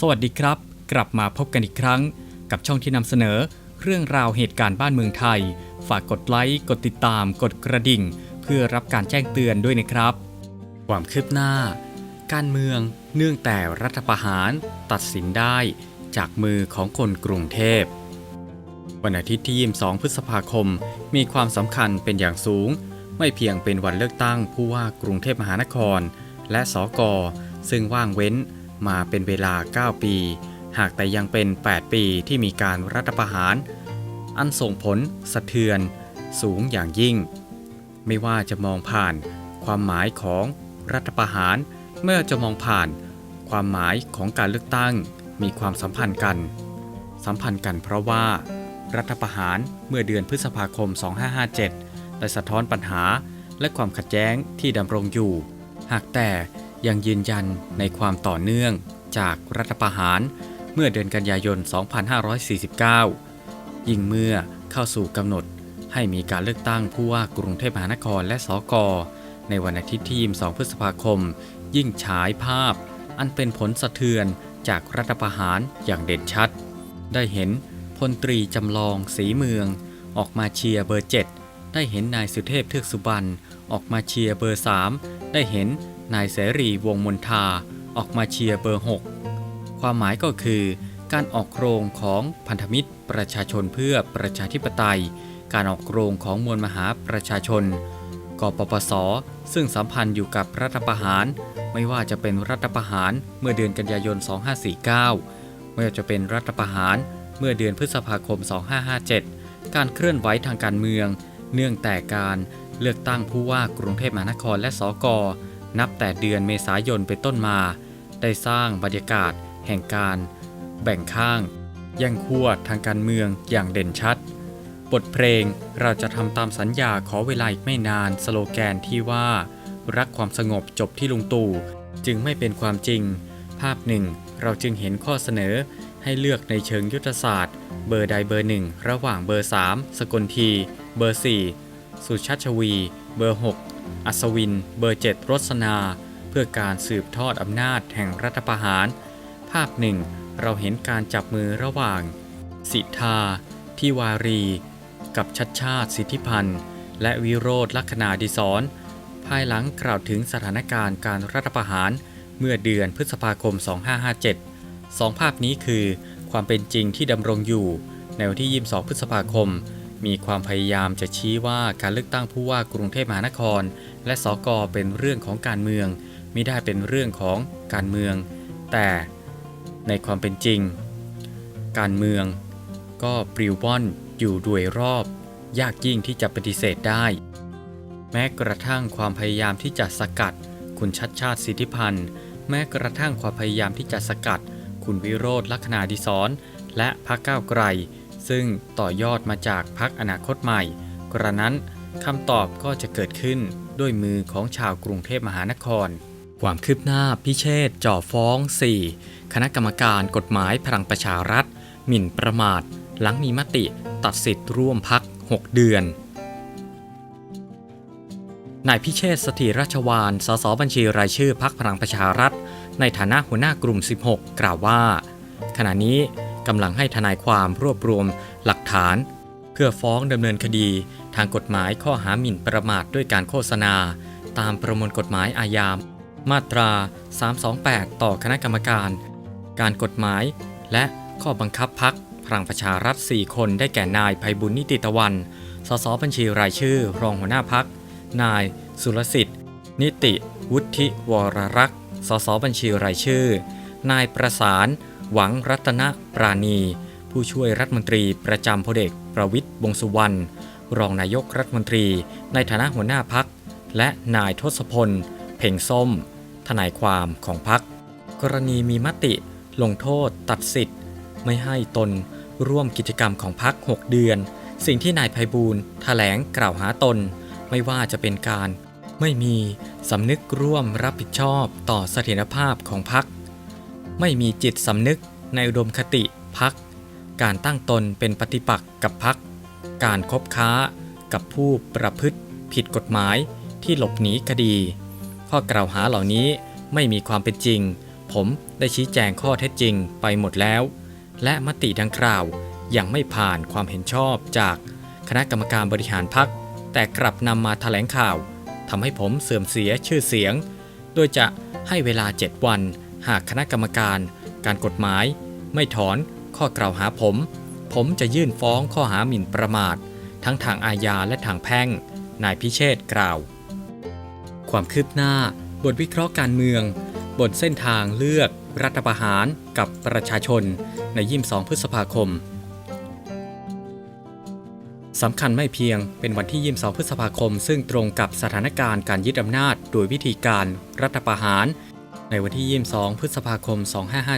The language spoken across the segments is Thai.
สวัสดีครับ กลับมาพบกันอีกครั้ง กับช่องที่นำเสนอ เรื่องราวเหตุการณ์บ้านเมืองไทย ฝากกดไลค์กดติดตาม กดกระดิ่ง เพื่อรับการแจ้งเตือนด้วยนะครับ ความคืบหน้า การเมืองเนื่องแต่รัฐประหารตัดสินได้จากมือของคนกรุงเทพวันอาทิตย์ที่ 22 พฤษภาคม มีความสำคัญเป็นอย่างสูง ไม่เพียงเป็นวันเลือกตั้งผู้ว่ากรุงเทพมหานคร และสกซึ่งว่างเว้น มาเป็นเวลา 9 ปี หากแต่ยังเป็น 8 ปีที่มีการรัฐประหาร อันส่งผลสะเทือนสูงอย่างยิ่ง ไม่ว่าจะมองผ่านความหมายของรัฐประหาร เมื่อจะมองผ่านความหมายของการเลือกตั้งมีความสัมพันธ์กัน สัมพันธ์กันเพราะว่า รัฐประหารเมื่อเดือนพฤษภาคม 2557 ได้สะท้อนปัญหาและความขัดแย้งที่ดำรงอยู่ หากแต่ ยังยืนยันในความต่อเนื่องจากรัฐประหารเมื่อเดือนกันยายน 2549 ยิ่งเมื่อเข้าสู่กำหนดให้มีการเลือกตั้งผู้ว่ากรุงเทพมหานครและสกในวันอาทิตย์ที่ 22 พฤษภาคม ยิ่งฉายภาพ อันเป็นผลสะเทือนจากรัฐประหารอย่างเด่นชัด ได้เห็นพลตรีจำลองสีเมือง ออกมาเชียร์เบอร์ 7 ได้เห็นนายสุเทพเทือกสุบรรณออกมาเชียร์เบอร์ 3 ได้เห็น นายเสรีวงมนทาออกมาเชียร์เบอร์ 6 ความหมายก็คือ การออกโรงของพันธมิตรประชาชนเพื่อประชาธิปไตย การออกโรงของมวลมหาประชาชน กปปส ซึ่งสัมพันธ์อยู่กับรัฐประหาร ไม่ว่าจะเป็นรัฐประหารเมื่อเดือนกันยายน 2549 ไม่ว่าจะเป็นรัฐประหารเมื่อเดือนพฤษภาคม 2557 การเคลื่อนไหวทางการเมือง เนื่องแต่การเลือกตั้งผู้ว่ากรุงเทพมหานครและสก นับแต่เดือนเมษายนเป็นต้นมา ได้สร้างบรรยากาศ แห่งการ แบ่งข้าง แย่งขั้วทางการเมืองอย่างเด่นชัด บทเพลงเราจะทำตามสัญญาขอเวลาอีกไม่นานสโลแกนที่ว่า รักความสงบจบที่ลุงตู่จึงไม่เป็นความจริง ภาพหนึ่งเราจึงเห็นข้อเสนอให้เลือกในเชิงยุทธศาสตร์ เบอร์ใดเบอร์หนึ่งระหว่างเบอร์ 3 สกลที เบอร์ 4 สุชัชวี เบอร์ 6 อัศวิน เบอร์7รสนา เพื่อการสืบทอดอำนาจแห่งรัฐประหาร ภาพหนึ่งเราเห็นการจับมือระหว่าง สิทธา ทิวารี กับชัดชาติสิทธิพันธ์ และวิโรธลักษณาดิศรภายหลังกล่าวถึงสถานการณ์การรัฐประหารเมื่อเดือนพฤษภาคม 2557 สองภาพนี้คือความเป็นจริงที่ดำรงอยู่ในวันที่ 22 พฤษภาคม มีความพยายามจะชี้ว่าการเลือกตั้งผู้ว่ากรุงเทพมหานคร และสกเป็นเรื่องของการเมืองไม่ได้เป็นเรื่องของการเมือง แต่ในความเป็นจริง การเมืองก็ปลิวว่อนอยู่ด้วยรอบ ยากยิ่งที่จะปฏิเสธได้ แม้กระทั่งความพยายามที่จะสกัด คุณชัดชาติสิทธิพันธ์ แม้กระทั่งความพยายามที่จะสกัด คุณวิโรธลักษณาดิศรและพรรคก้าวไกล ซึ่งต่อยอดมาจากพรรคอนาคตใหม่ กระนั้นคำตอบก็จะเกิดขึ้นด้วยมือของชาวกรุงเทพมหานคร ความคืบหน้าพิเชษจ่อฟ้อง 4 คณะกรรมการกฎหมายพลังประชารัฐ หมิ่นประมาท หลังมีมติตัดสิทธิ์ร่วมพัก 6 เดือนนายพิเชษสถิราชวาน สสบัญชีรายชื่อพักพลังประชารัฐ ในฐานะหัวหน้ากลุ่ม 16 กล่าวว่า ขณะนี้ กำลังให้ทนายความรวบรวมหลักฐาน เพื่อฟ้องดำเนินคดี ทางกฎหมายข้อหาหมิ่นประมาทด้วยการโฆษณา ตามประมวลกฎหมายอาญามาตรา 328 ต่อคณะกรรมการ การกฎหมาย และข้อบังคับพักพลังประชารัฐ 4 คนได้แก่นายภัยบุญนิติตะวัน สสบัญชีรายชื่อ รองหัวหน้าพัก นาย สุรสิทธิ์ นิติ วุฒิวรรักษ์ สสบัญชีรายชื่อ นายประสาน หวังรัตนปราณี ผู้ช่วยรัฐมนตรีประจำพลเอกประวิทย์วงษ์สุวรรณรองนายกรัฐมนตรี ในฐานะหัวหน้าพัก และนายทศพล เพ่งส้ม ทนายความของพัก กรณีมีมติ ลงโทษ ตัดสิทธิ์ ไม่ให้ตนร่วมกิจกรรมของพัก 6 เดือน สิ่งที่นายภัยบูลแถลงกล่าวหาตน ไม่ว่าจะเป็นการ ไม่มีสำนึกร่วมรับผิดชอบต่อเสถียรภาพของพัก ไม่มีจิตสำนึกในอุดมคติพัก การตั้งตนเป็นปฏิปักษ์กับพัก การคบค้ากับผู้ประพฤติผิดกฎหมายที่หลบหนีคดี ข้อกล่าวหาเหล่านี้ไม่มีความเป็นจริง ผมได้ชี้แจงข้อเท็จจริงไปหมดแล้ว และมติดังกล่าวยังไม่ผ่านความเห็นชอบจากคณะกรรมการบริหารพัก แต่กลับนำมาแถลงข่าวทำให้ผมเสื่อมเสียชื่อเสียง โดยจะให้เวลา 7 วัน หากคณะกรรมการ การกฎหมาย ไม่ถอนข้อกล่าวหาผม ผมจะยื่นฟ้องข้อหาหมิ่นประมาท ทั้งทางอาญาและทางแพ่ง นายพิเชษกล่าว ความคืบหน้า บทวิเคราะห์การเมืองบทเส้นทางเลือก รัฐประหารกับประชาชนในยี่มสองพฤษภาคมสำคัญไม่เพียงเป็นวันที่ยี่มสองพฤษภาคม ซึ่งตรงกับสถานการณ์การยึดอำนาจ โดยวิธีการรัฐประหาร ในวันที่ยี่มสองพฤษภาคม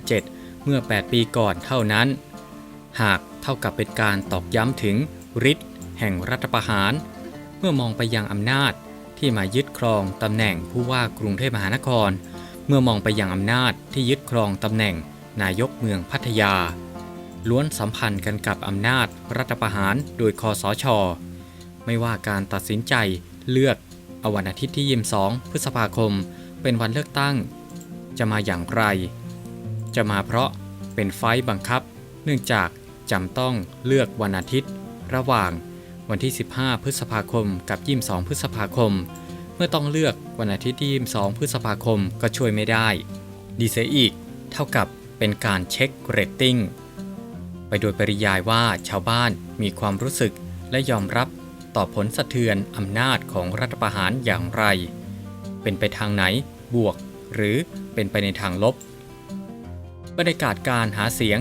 2557 เมื่อ 8 ปีก่อนเท่านั้น หากเท่ากับเป็นการตอกย้ำถึงฤทธิ์แห่งรัฐประหาร เมื่อมองไปยังอำนาจที่มายึดครองตำแหน่งผู้ว่ากรุงเทพมหานคร เมื่อมองไปยังอำนาจที่ยึดครองตำแหน่งนายกเมืองพัทยา ล้วนสัมพันธ์กันกับอำนาจรัฐประหารโดยคอสช ไม่ว่าการตัดสินใจเลือกเอาวันอาทิตย์ที่ยี่สองพฤษภาคม เป็นวันเลือกตั้ง จะมาอย่างไร จะมาเพราะเป็นไฟล์บังคับ เนื่องจากจำต้องเลือกวันอาทิตย์ ระหว่างวันที่ 15 พฤษภาคมกับ 22 พฤษภาคม เมื่อต้องเลือกวันอาทิตย์ที่ 22 พฤษภาคมก็ช่วยไม่ได้ ดีเสียอีก เท่ากับเป็นการเช็คเรตติ้งไปโดยปริยายว่าชาวบ้านมีความรู้สึกและยอมรับต่อผลสะเทือนอำนาจของรัฐประหารอย่างไร เป็นไปทางไหนบวก หรือเป็นไปในทางลบบรรยากาศการหาเสียง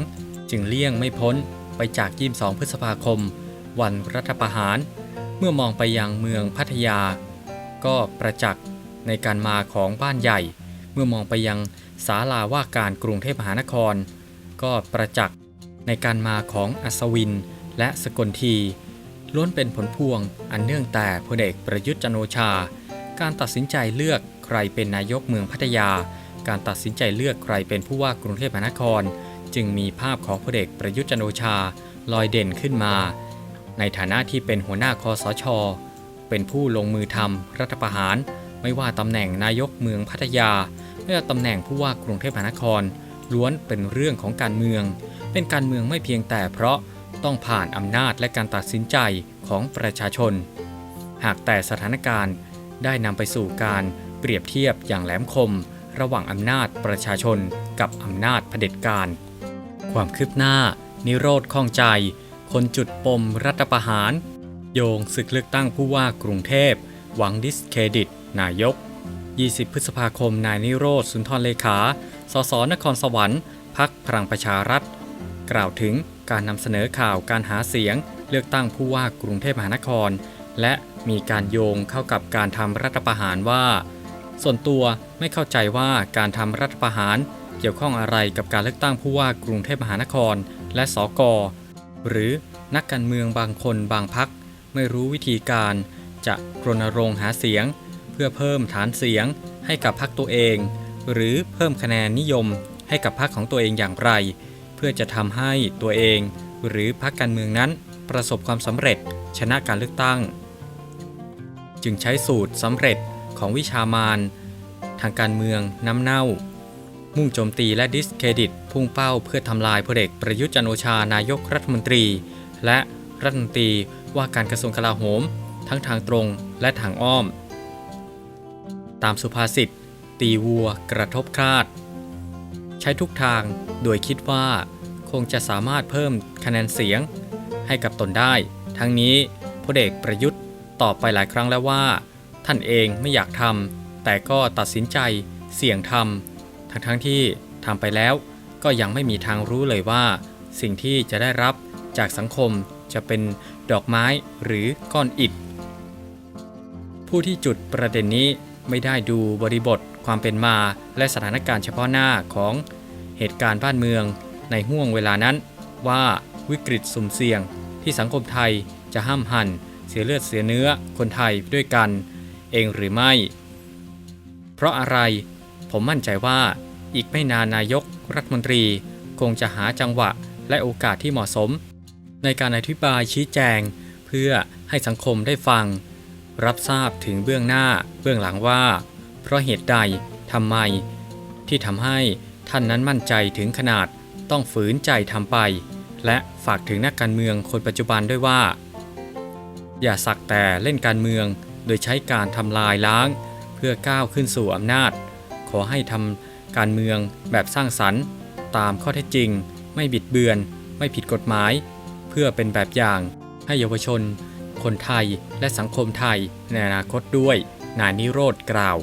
จึงเลี่ยงไม่พ้นไปจาก 22 พฤษภาคม วันรัฐประหาร เมื่อมองไปยังเมืองพัทยา ก็ประจักษ์ในการมาของบ้านใหญ่ เมื่อมองไปยังศาลาว่าการกรุงเทพมหานคร ก็ประจักษ์ในการมาของอัศวินและสกลทีล้วนเป็นผลพวงอันเนื่องแต่พลเอกประยุทธ์จันทร์โอชา การตัดสินใจเลือกใครเป็นนายกเมืองพัทยา การตัดสินใจเลือกใครเป็นผู้ว่ากรุงเทพมหานคร จึงมีภาพของพลเอกประยุทธ์จันโอชาลอยเด่นขึ้นมา ในฐานะที่เป็นหัวหน้าคอสช เป็นผู้ลงมือทำรัฐประหาร ไม่ว่าตำแหน่งนายกเมืองพัทยาไม่ว่าตำแหน่งผู้ว่ากรุงเทพมหานคร ล้วนเป็นเรื่องของการเมือง เป็นการเมืองไม่เพียงแต่เพราะต้องผ่านอำนาจและการตัดสินใจของประชาชน หากแต่สถานการณ์ ได้นำไปสู่การเปรียบเทียบอย่างแหลมคม ระหว่างอำนาจประชาชนกับอำนาจเผด็จการ ความคืบหน้า นิโรธข้องใจ คนจุดปมรัฐประหาร โยงศึกเลือกตั้งผู้ว่ากรุงเทพ หวังดิสเครดิต นายก 20 พฤษภาคม นายนิโรธสุนทรเลขา สสนครสวรรค์พักพลังประชารัฐ กล่าวถึงการนำเสนอข่าวการหาเสียง เลือกตั้งผู้ว่ากรุงเทพมหานคร และ มีการโยงเข้ากับการทำรัฐประหารว่า ส่วนตัวไม่เข้าใจว่าการทำรัฐประหารเกี่ยวข้องอะไรกับการเลือกตั้งผู้ว่ากรุงเทพมหานคร และสกหรือนักการเมืองบางคนบางพักไม่รู้วิธีการจะรณรงค์หาเสียง เพื่อเพิ่มฐานเสียงให้กับพรรคตัวเอง หรือเพิ่มคะแนนนิยมให้กับพรรคของตัวเองอย่างไร เพื่อจะทำให้ตัวเอง หรือพรรคการเมืองนั้นประสบความสำเร็จชนะการเลือกตั้ง จึงใช้สูตรสำเร็จของวิชามานทางการเมืองน้ำเน่า มุ่งโจมตีและดิสเครดิต พุ่งเป้าเพื่อทำลายพลเอกประยุทธ์จันโอชานายกรัฐมนตรี และรัฐมนตรีว่าการกระทรวงกลาโหม ทั้งทางตรงและทางอ้อม ตามสุภาษิต ตีวัวกระทบคลาด ใช้ทุกทางโดยคิดว่าคงจะสามารถเพิ่มคะแนนเสียงให้กับตนได้ ทั้งนี้พลเอกประยุทธ์ ตอบไปหลายครั้งแล้วว่า ท่านเองไม่อยากทำแต่ก็ตัดสินใจเสี่ยงทำทั้งทั้งๆที่ทำไปแล้วก็ยังไม่มีทางรู้เลยว่า สิ่งที่จะได้รับจากสังคมจะเป็นดอกไม้หรือก้อนอิฐ ผู้ที่จุดประเด็นนี้ไม่ได้ดูบริบทความเป็นมาและสถานการณ์เฉพาะหน้าของเหตุการณ์บ้านเมืองในห่วงเวลานั้น ว่าวิกฤตสุ่มเสี่ยงที่สังคมไทยจะห้ามหัน สียเลือดเสียเนื้อคนไทยด้วยกัน เองหรือไม่ เพราะอะไรผมมั่นใจว่าอีกไม่นานนายกรัฐมนตรี คงจะหาจังหวะและโอกาสที่เหมาะสม ในการอธิบายชี้แจง เพื่อให้สังคมได้ฟัง รับทราบถึงเบื้องหน้าเบื้องหลังว่า เพราะเหตุใดทำไม ที่ทำให้ท่านนั้นมั่นใจถึงขนาดต้องฝืนใจทำไป และฝากถึงนักการเมืองคนปัจจุบันด้วยว่า อย่าสักแต่เล่นการเมือง โดยใช้การทำลายล้าง เพื่อก้าวขึ้นสู่อำนาจ ขอให้ทำการเมืองแบบสร้างสรรค์ ตามข้อเท็จจริง ไม่บิดเบือน ไม่ผิดกฎหมาย เพื่อเป็นแบบอย่าง ให้เยาวชน คนไทยและสังคมไทยในอนาคตด้วย นายนิโรธกล่าว